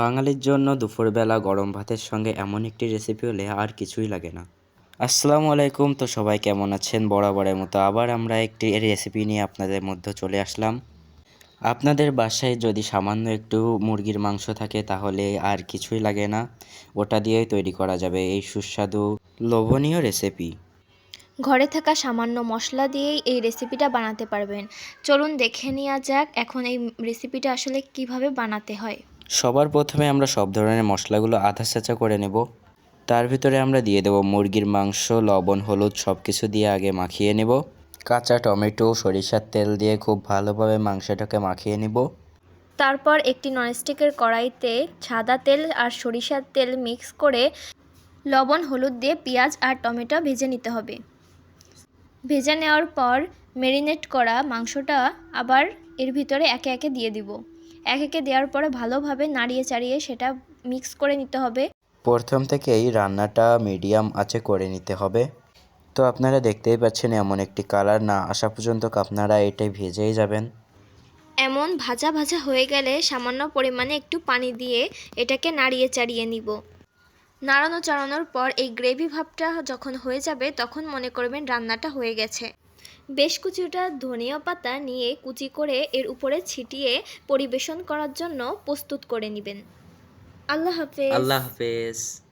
বাঙালির জন্য দুপুরবেলা গরম ভাতের সঙ্গে এমন একটি রেসিপি হলে আর কিছুই লাগে না। আসসালামু আলাইকুম, তো সবাই কেমন আছেন? বরাবরের মতো আবার আমরা একটি রেসিপি নিয়ে আপনাদের মধ্যে চলে আসলাম। আপনাদের বাসায় যদি সামান্য একটু মুরগির মাংস থাকে তাহলে আর কিছুই লাগে না। ওটা দিয়েই তৈরি করা যাবে এই সুস্বাদু, লোভনীয় রেসিপি ঘরে থাকা সামান্য মশলা দিয়েই এই রেসিপিটা বানাতে পারবেন। চলুন দেখে নেওয়া যাক এখন এই রেসিপিটা আসলে কীভাবে বানাতে হয়। সবার প্রথমে আমরা সব ধরনের মশলাগুলো আধা ছেঁচা করে নেব। তার ভিতরে আমরা দিয়ে দেবো মুরগির মাংস, লবণ, হলুদ সব কিছু দিয়ে আগে মাখিয়ে নেব। কাঁচা টমেটো, সরিষার তেল দিয়ে খুব ভালোভাবে মাংসটাকে মাখিয়ে নেব। তারপর একটি ননস্টিকের কড়াইতে সাদা তেল আর সরিষার তেল মিক্স করে লবণ, হলুদ দিয়ে পেঁয়াজ আর টমেটো ভেজে নিতে হবে। ভেজে নেওয়ার পর মেরিনেট করা মাংসটা আবার এর ভিতরে একে একে দিয়ে দিব। এক একে দেওয়ার পরে ভালোভাবে নাড়িয়ে চাড়িয়ে সেটা মিক্স করে নিতে হবে। প্রথম থেকেই রান্নাটা মিডিয়াম আছে করে নিতে হবে। তো আপনারা দেখতেই পাচ্ছেন এমন একটি কালার না আসা পর্যন্ত আপনারা এটাই ভেজেই যাবেন। এমন ভাজা ভাজা হয়ে গেলে সামান্য পরিমাণে একটু পানি দিয়ে এটাকে নাড়িয়ে চাড়িয়ে নিব। নাড়ানো চাড়ানোর পর এই গ্রেভি ভাবটা যখন হয়ে যাবে তখন মনে করবেন রান্নাটা হয়ে গেছে। বেশ কিছুটা ধনিয়া পাতা নিয়ে কুচি করে এর উপরে ছিটিয়ে পরিবেশন করার জন্য প্রস্তুত করে নেবেন। আল্লাহ হাফেজ। আল্লাহ হাফেজ।